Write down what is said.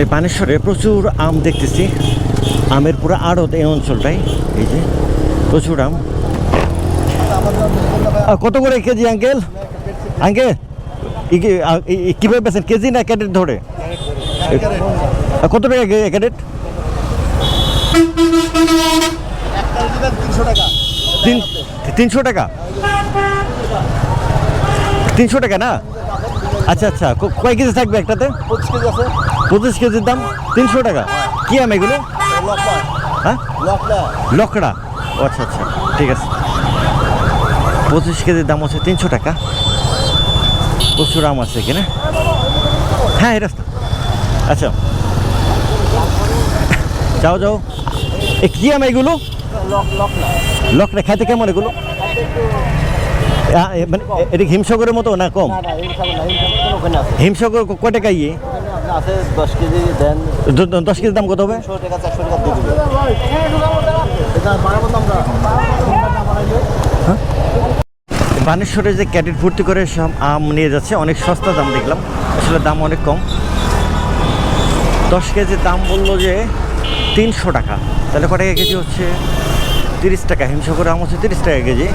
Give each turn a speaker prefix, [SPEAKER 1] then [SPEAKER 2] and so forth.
[SPEAKER 1] এই বানেশ্বরে প্রচুর আম দেখতেছি। আমের পুরো আড়ত এই অঞ্চলটাই, এই যে প্রচুর আম। কত করে কেজি, আঙ্কেল? আঙ্কেল কীভাবে বেছেন কেজি না ক্যাডেট ধরে? কত টাকা ক্যাডেট
[SPEAKER 2] তিনশো টাকা।
[SPEAKER 1] তিনশো টাকা না? আচ্ছা আচ্ছা। কয় কেজি থাকবে একটাতে?
[SPEAKER 2] পঁচিশ কেজি আছে।
[SPEAKER 1] পঁচিশ কেজির দাম? তিনশো টাকা। কি আম এগুলো? হ্যাঁ? লকড়া। ও আচ্ছা আচ্ছা। ঠিক আছে। পঁচিশ কেজির দাম হচ্ছে তিনশো টাকা। প্রচুর আম আছে এখানে। হ্যাঁ এই রাস্তা। আচ্ছা। যাও যাও। এ কি আম এগুলো? লকড়া। খাইতে কেমন এগুলো? মানে এটা হিমসাগরের মতো না কম? হিমসাগর কয় টাকা ইয়ে?
[SPEAKER 2] আছে দশ কেজি
[SPEAKER 1] দাম কত হবে?
[SPEAKER 2] আমরা
[SPEAKER 1] বানেশ্বরে যে ক্যাডেট ভর্তি করে সব আম নিয়ে যাচ্ছে অনেক সস্তা দাম দেখলাম। আসলে দাম অনেক কম। দশ কেজির দাম বলল যে তিনশো টাকা। তাহলে কত টাকা কেজি হচ্ছে? তিরিশ টাকা। হিমসাগর আম হচ্ছে তিরিশ টাকা কেজি।